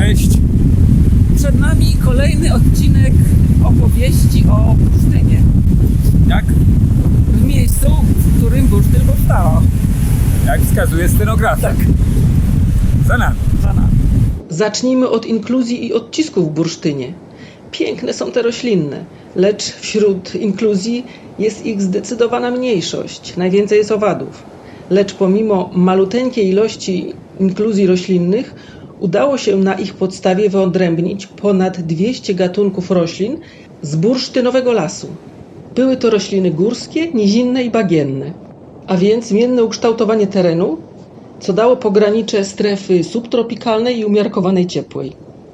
Cześć. Przed nami kolejny odcinek opowieści o bursztynie. Jak? W miejscu, w którym bursztyn powstała. Jak wskazuje scenografia. Tak, Za nami. za nami. Zacznijmy od inkluzji i odcisków w bursztynie. Piękne są te roślinne, lecz wśród inkluzji jest ich zdecydowana mniejszość. Najwięcej jest owadów. Lecz pomimo maluteńkiej ilości inkluzji roślinnych, udało się na ich podstawie wyodrębnić ponad 200 gatunków roślin z bursztynowego lasu. Były to rośliny górskie, nizinne i bagienne, a więc zmienne ukształtowanie terenu, co dało pogranicze strefy subtropikalnej i umiarkowanej ciepłej.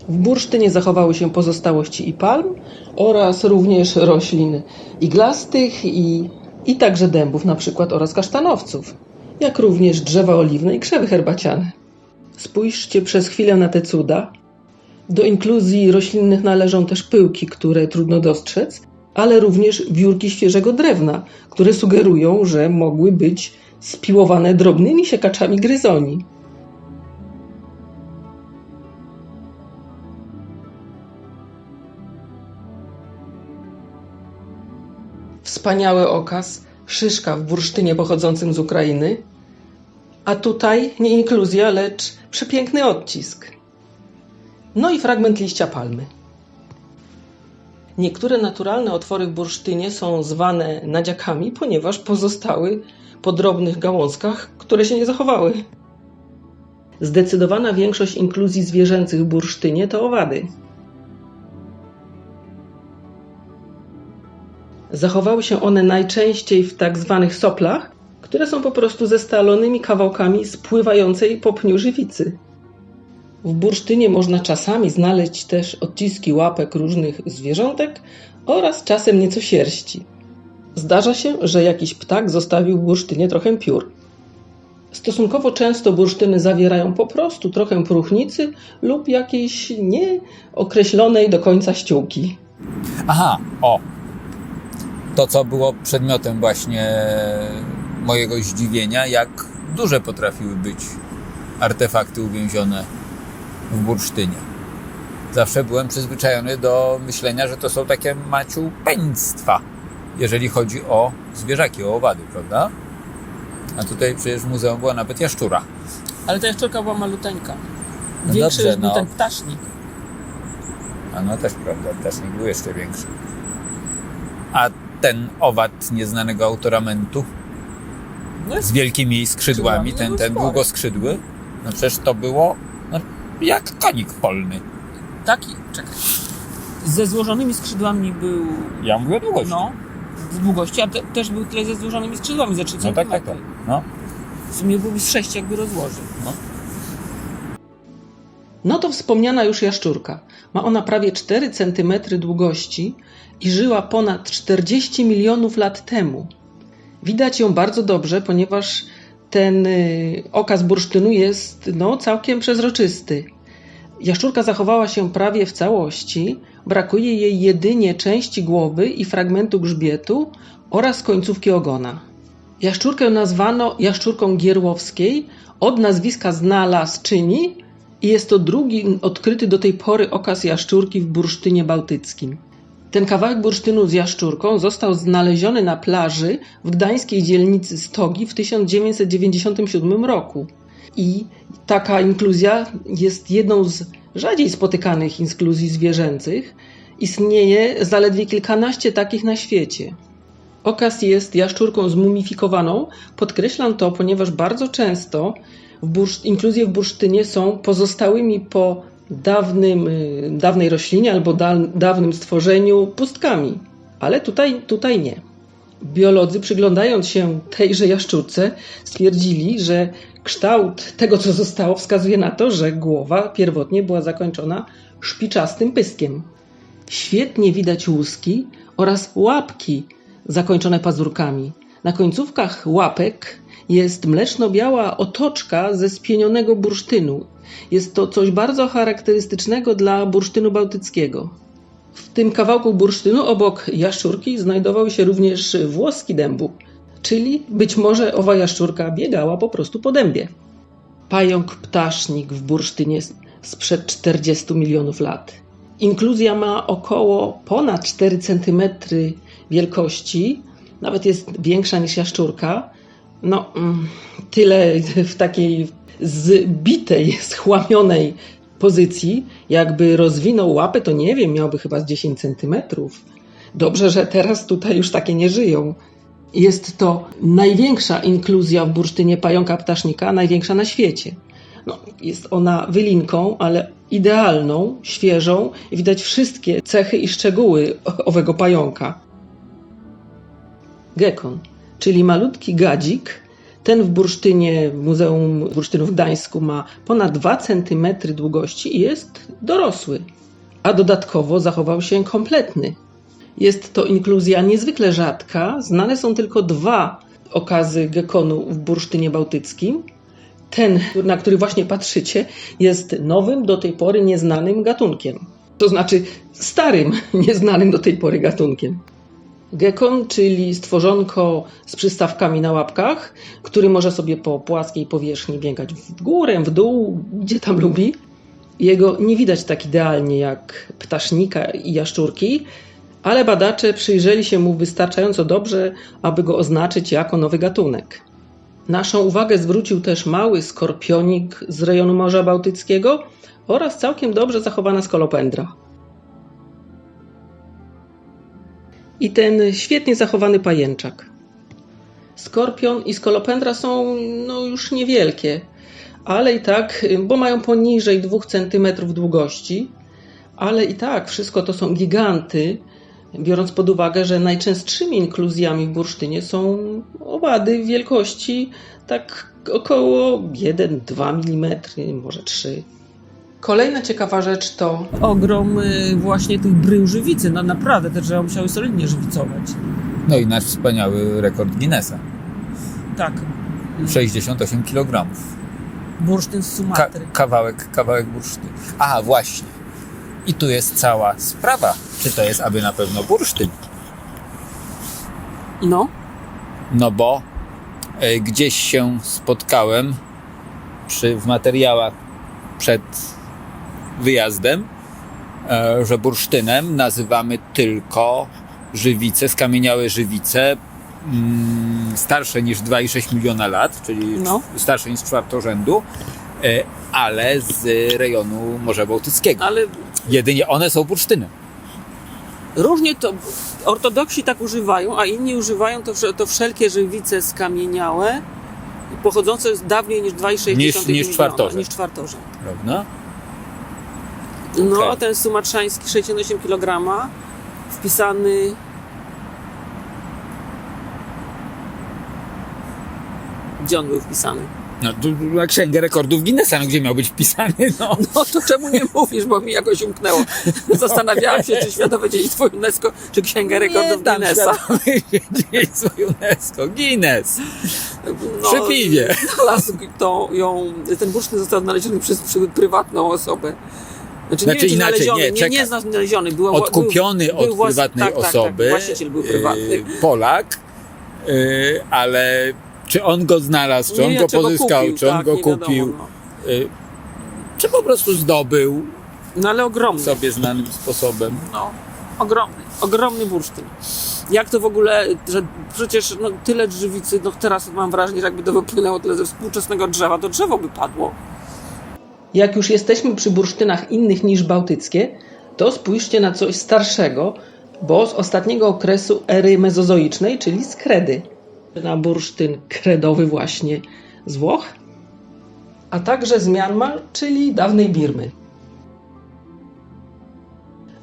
W bursztynie zachowały się pozostałości i palm oraz również roślin iglastych i, i także dębów na przykład oraz kasztanowców, jak również drzewa oliwne i krzewy herbaciane. Spójrzcie przez chwilę na te cuda. Do inkluzji roślinnych należą też pyłki, które trudno dostrzec, ale również wiórki świeżego drewna, które sugerują, że mogły być spiłowane drobnymi siekaczami gryzoni. Wspaniały okaz, szyszka w bursztynie pochodzącym z Ukrainy, a tutaj nie inkluzja, lecz przepiękny odcisk. No i fragment liścia palmy. Niektóre naturalne otwory w bursztynie są zwane nadziakami, ponieważ pozostały po drobnych gałązkach, które się nie zachowały. Zdecydowana większość inkluzji zwierzęcych w bursztynie to owady. Zachowały się one najczęściej w tak zwanych soplach, które są po prostu zestalonymi kawałkami spływającej po pniu żywicy. W bursztynie można czasami znaleźć też odciski łapek różnych zwierzątek oraz czasem nieco sierści. Zdarza się, że jakiś ptak zostawił w bursztynie trochę piór. Stosunkowo często bursztyny zawierają po prostu trochę próchnicy lub jakiejś nieokreślonej do końca ściółki. Aha, o. To, co było przedmiotem właśnie mojego zdziwienia, jak duże potrafiły być artefakty uwięzione w bursztynie. Zawsze byłem przyzwyczajony do myślenia, że to są takie maciupeństwa, jeżeli chodzi o zwierzaki, o owady, prawda? A tutaj przecież w muzeum była nawet jaszczura. Ale ta jaszczurka była maluteńka. No Większy dobrze, był no. ten ptasznik. A no też prawda, ptasznik był jeszcze większy. A ten owad nieznanego autoramentu No, z wielkimi skrzydłami, Skrzydłami, ten, no ten długoskrzydły, no przecież to było no, jak konik polny. taki, czekaj. Ze złożonymi skrzydłami był, Ja mówię o długości. no, z długości, a te, też był tyle ze złożonymi skrzydłami, ze 3 no tak, tak, tak. No. W sumie byłby z 6 jakby rozłożył. No to wspomniana już jaszczurka. Ma ona prawie 4 cm długości i żyła ponad 40 milionów lat temu. Widać ją bardzo dobrze, ponieważ ten y, okaz bursztynu jest no, całkiem przezroczysty. Jaszczurka zachowała się prawie w całości, brakuje jej jedynie części głowy i fragmentu grzbietu oraz końcówki ogona. Jaszczurkę nazwano jaszczurką gierłowskiej od nazwiska znalazczyni i jest to drugi odkryty do tej pory okaz jaszczurki w bursztynie bałtyckim. Ten kawałek bursztynu z jaszczurką został znaleziony na plaży w gdańskiej dzielnicy Stogi w 1997 roku. I taka inkluzja jest jedną z rzadziej spotykanych inkluzji zwierzęcych. Istnieje zaledwie kilkanaście takich na świecie. Okaz jest jaszczurką zmumifikowaną. Podkreślam to, ponieważ bardzo często w inkluzje w bursztynie są pozostałymi po dawnym, y, dawnej roślinie albo da, dawnym stworzeniu pustkami. Ale tutaj, tutaj nie. Biolodzy, przyglądając się tejże jaszczurce, stwierdzili, że kształt tego, co zostało, wskazuje na to, że głowa pierwotnie była zakończona szpiczastym pyskiem. Świetnie widać łuski oraz łapki zakończone pazurkami. Na końcówkach łapek jest mleczno-biała otoczka ze spienionego bursztynu. Jest to coś bardzo charakterystycznego dla bursztynu bałtyckiego. W tym kawałku bursztynu obok jaszczurki znajdował się również włoski dębu, czyli być może owa jaszczurka biegała po prostu po dębie. Pająk ptasznik w bursztynie sprzed 40 milionów lat. Inkluzja ma około ponad 4 cm wielkości, nawet jest większa niż jaszczurka. No, mm, tyle w takiej zbitej, schłamionej pozycji. Jakby rozwinął łapę, to nie wiem, miałby chyba z 10 centymetrów. Dobrze, że teraz tutaj już takie nie żyją. Jest to największa inkluzja w bursztynie pająka ptasznika, największa na świecie. No, jest ona wylinką, ale idealną, świeżą i widać wszystkie cechy i szczegóły owego pająka. Gekon, czyli malutki gadzik, ten w bursztynie, w Muzeum Bursztynu w Gdańsku ma ponad 2 cm długości i jest dorosły, a dodatkowo zachował się kompletny. Jest to inkluzja niezwykle rzadka, znane są tylko dwa okazy gekonu w bursztynie bałtyckim. Ten, na który właśnie patrzycie, jest nowym, do tej pory nieznanym gatunkiem. To znaczy starym, nieznanym do tej pory gatunkiem. Gekon, czyli stworzonko z przystawkami na łapkach, który może sobie po płaskiej powierzchni biegać w górę, w dół, gdzie tam lubi. Jego nie widać tak idealnie jak ptasznika i jaszczurki, ale badacze przyjrzeli się mu wystarczająco dobrze, aby go oznaczyć jako nowy gatunek. Naszą uwagę zwrócił też mały skorpionik z rejonu Morza Bałtyckiego oraz całkiem dobrze zachowana skolopendra. I ten świetnie zachowany pajęczak. Skorpion i skolopendra są no, już niewielkie, ale i tak, bo mają poniżej 2 cm długości, ale i tak wszystko to są giganty, biorąc pod uwagę, że najczęstszymi inkluzjami w bursztynie są owady wielkości tak około 1-2 mm, może 3. Kolejna ciekawa rzecz to Ogrom y, właśnie tych brył żywicy. No naprawdę, te drzewa musiały solidnie żywicować. No i nasz wspaniały rekord Guinnessa. Tak. 68 kg. Bursztyn z Ka- Sumatry. kawałek, kawałek bursztynu. A, właśnie. I tu jest cała sprawa. Czy to jest aby na pewno bursztyn? No. No bo e, gdzieś się spotkałem przy, w materiałach przed wyjazdem, e, że bursztynem nazywamy tylko żywice, skamieniałe żywice mm, starsze niż 2,6 miliona lat, czyli No. starsze niż czwartorzędu, e, ale z rejonu Morza Bałtyckiego. Ale Jedynie one są bursztynem. różnie to ortodoksi tak używają, a inni używają to, to wszelkie żywice skamieniałe pochodzące z dawniej niż 2,6 Niż- niż miliona, czwartorzęd. Niż czwartorzęd. Prawda? No, Okej. a ten sumatrzański 68 kg wpisany Gdzie on był wpisany? No, tu, na księgę rekordów Guinnessa, no gdzie miał być wpisany, no. No to czemu nie mówisz, bo mi jakoś umknęło. Zastanawiałem się, czy Światowe Dziedzictwo UNESCO, czy Księga Rekordów Nie tam Guinnessa. Dziedzictwo UNESCO. Guinness. No, Przy piwie. Znalazł to ją, ten bursztyn został znaleziony przez prywatną osobę. Znaczy, Znaczy nie wiem, czy inaczej, nie, nie, nie znaleziony. Był, Odkupiony był, od był prywatnej tak, tak, osoby. Tak, właściciel był prywatny. yy, Polak. yy, ale czy on go znalazł, czy Nie on wiem, go pozyskał, kupił, czy on tak, go nie wiadomo, kupił, no. yy, czy po prostu zdobył No ale ogromny. sobie znanym sposobem. No, ogromny, ogromny bursztyn. Jak to w ogóle, że przecież no, tyle drzewicy, no teraz mam wrażenie, że jakby to wypłynęło tyle ze współczesnego drzewa, to drzewo by padło. Jak już jesteśmy przy bursztynach innych niż bałtyckie, to spójrzcie na coś starszego, bo z ostatniego okresu ery mezozoicznej, czyli z kredy. Na bursztyn kredowy właśnie z Włoch, a także z Mianmar, czyli dawnej Birmy.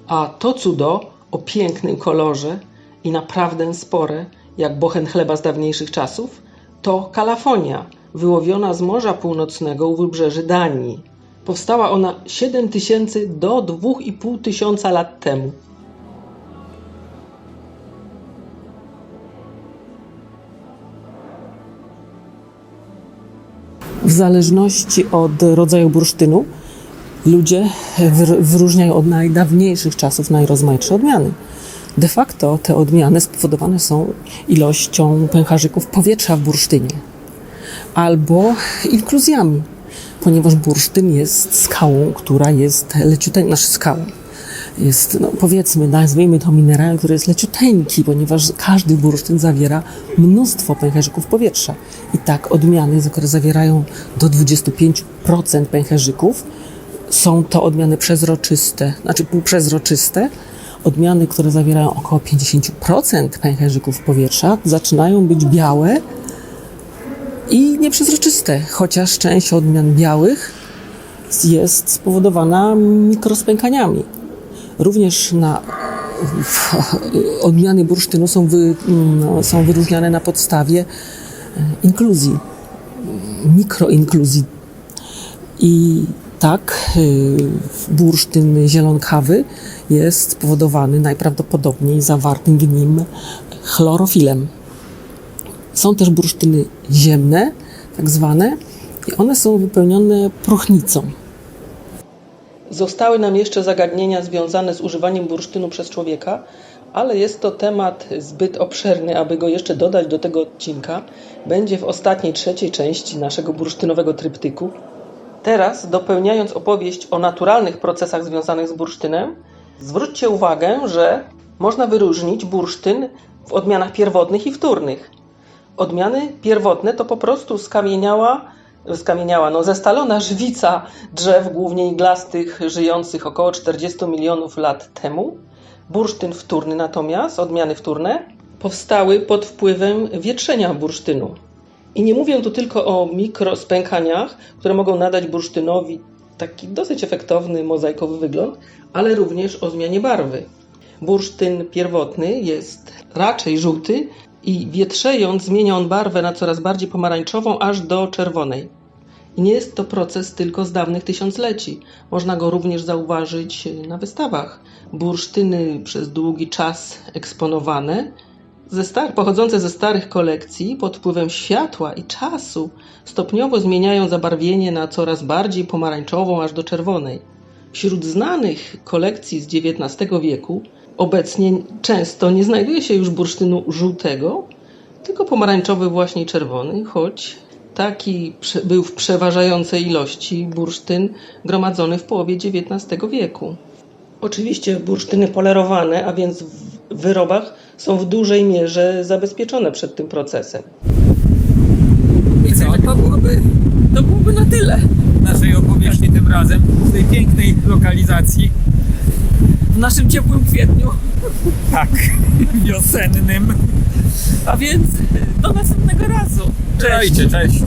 A to cudo o pięknym kolorze i naprawdę spore, jak bochen chleba z dawniejszych czasów, to kalafonia, wyłowiona z Morza Północnego u wybrzeży Danii. Powstała ona 7 tysięcy do 2,5 tysiąca lat temu. W zależności od rodzaju bursztynu, ludzie wyr- wyróżniają od najdawniejszych czasów najrozmaitsze odmiany. De facto te odmiany spowodowane są ilością pęcherzyków powietrza w bursztynie albo inkluzjami. Ponieważ bursztyn jest skałą, która jest leciuteńka, znaczy skałą. Jest, no powiedzmy, nazwijmy to minerałem, który jest leciuteńki, ponieważ każdy bursztyn zawiera mnóstwo pęcherzyków powietrza. I tak odmiany, które zawierają do 25% pęcherzyków, są to odmiany przezroczyste, znaczy półprzezroczyste. Odmiany, które zawierają około 50% pęcherzyków powietrza, zaczynają być białe i nieprzezroczyste, chociaż część odmian białych jest spowodowana mikrospękaniami. Również na odmiany bursztynu są, wy, no, są wyróżniane na podstawie e, inkluzji, mikroinkluzji. I tak y, bursztyn zielonkawy jest spowodowany najprawdopodobniej zawartym w nim chlorofilem. Są też bursztyny ziemne, tak zwane, i one są wypełnione próchnicą. Zostały nam jeszcze zagadnienia związane z używaniem bursztynu przez człowieka, ale jest to temat zbyt obszerny, aby go jeszcze dodać do tego odcinka. Będzie w ostatniej, trzeciej części naszego bursztynowego tryptyku. Teraz, dopełniając opowieść o naturalnych procesach związanych z bursztynem, zwróćcie uwagę, że można wyróżnić bursztyn w odmianach pierwotnych i wtórnych. Odmiany pierwotne to po prostu skamieniała, skamieniała, no zestalona żywica drzew, głównie iglastych, żyjących około 40 milionów lat temu. Bursztyn wtórny natomiast, odmiany wtórne, powstały pod wpływem wietrzenia bursztynu. I nie mówię tu tylko o mikrospękaniach, które mogą nadać bursztynowi taki dosyć efektowny, mozaikowy wygląd, ale również o zmianie barwy. Bursztyn pierwotny jest raczej żółty i wietrzejąc zmienia on barwę na coraz bardziej pomarańczową, aż do czerwonej. I nie jest to proces tylko z dawnych tysiącleci. Można go również zauważyć na wystawach. Bursztyny przez długi czas eksponowane, ze star- pochodzące ze starych kolekcji, pod wpływem światła i czasu, stopniowo zmieniają zabarwienie na coraz bardziej pomarańczową, aż do czerwonej. Wśród znanych kolekcji z XIX wieku obecnie często nie znajduje się już bursztynu żółtego, tylko pomarańczowy właśnie czerwony, choć taki był w przeważającej ilości bursztyn gromadzony w połowie XIX wieku. Oczywiście bursztyny polerowane, a więc w wyrobach są w dużej mierze zabezpieczone przed tym procesem. I co? To byłoby, to byłoby na tyle. Naszej opowieści tym razem w tej pięknej lokalizacji. W naszym ciepłym kwietniu. Tak, wiosennym. A więc do następnego razu. Cześć, cześć.